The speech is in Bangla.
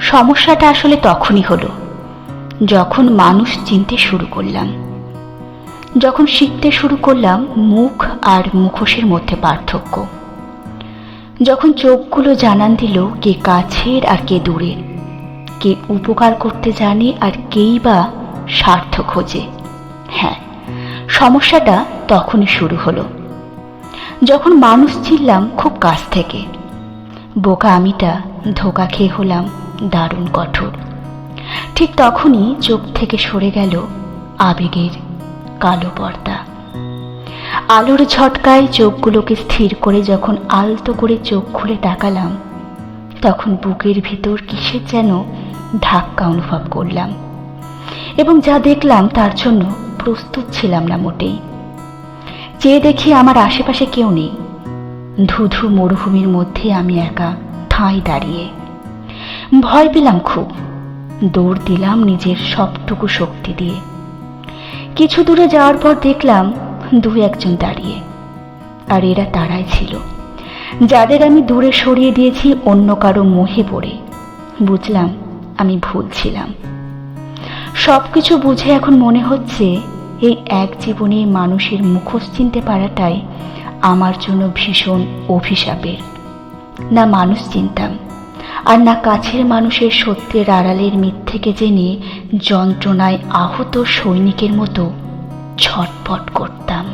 সমস্যাটা আসলে তখনই হলো, যখন মানুষ চিনতে শুরু করলাম। যখন শিখতে শুরু করলাম মুখ আর মুখোশের মধ্যে পার্থক্য। যখন চোখগুলো জানান দিল কে কাছের আর কে দূরের কে উপকার করতে জানে আর কেই বা স্বার্থ খোঁজে। হ্যাঁ সমস্যাটা তখনই শুরু হলো। যখন মানুষ চিনলাম খুব কাছ থেকে, বোকা আমিটা ধোকা খেয়ে হলাম। দারুণ কঠোর। ঠিক তখনই চোখ থেকে সরে গেল আবেগের কালো পর্দা। আলোর ঝটকায় চোখগুলোকে স্থির করে যখন আলতো করে চোখ খুলে তাকালাম, তখন বুকের ভিতর কিসের যেন ধাক্কা অনুভব করলাম এবং যা দেখলাম তার জন্য প্রস্তুত ছিলাম না মোটেই। চেয়ে দেখি আমার আশেপাশে কেউ নেই। ধুধু মরুভূমির মধ্যে আমি একা, ঠাঁই দাঁড়িয়ে। ভয় পেলাম খুব। দৌড় দিলাম নিজের সবটুকু শক্তি দিয়ে। কিছু দূরে যাওয়ার পর দেখলাম দু একজন দাঁড়িয়ে, আর এরা তারাই ছিল। যাদের আমি দূরে সরিয়ে দিয়েছি, অন্য কারও মোহে পড়ে। বুঝলাম আমি ভুল ছিলাম। সব কিছু বুঝে এখন মনে হচ্ছে এই এক জীবনে মানুষের মুখোশ চিনতে পারাটাই আমার জন্য ভীষণ অভিশাপের। না মানুষ চিনতাম আর না কাছের মানুষের সত্যের আড়ালের মিথ্যেকে জেনে যন্ত্রণায় আহত সৈনিকের মতো ছটপট করতাম।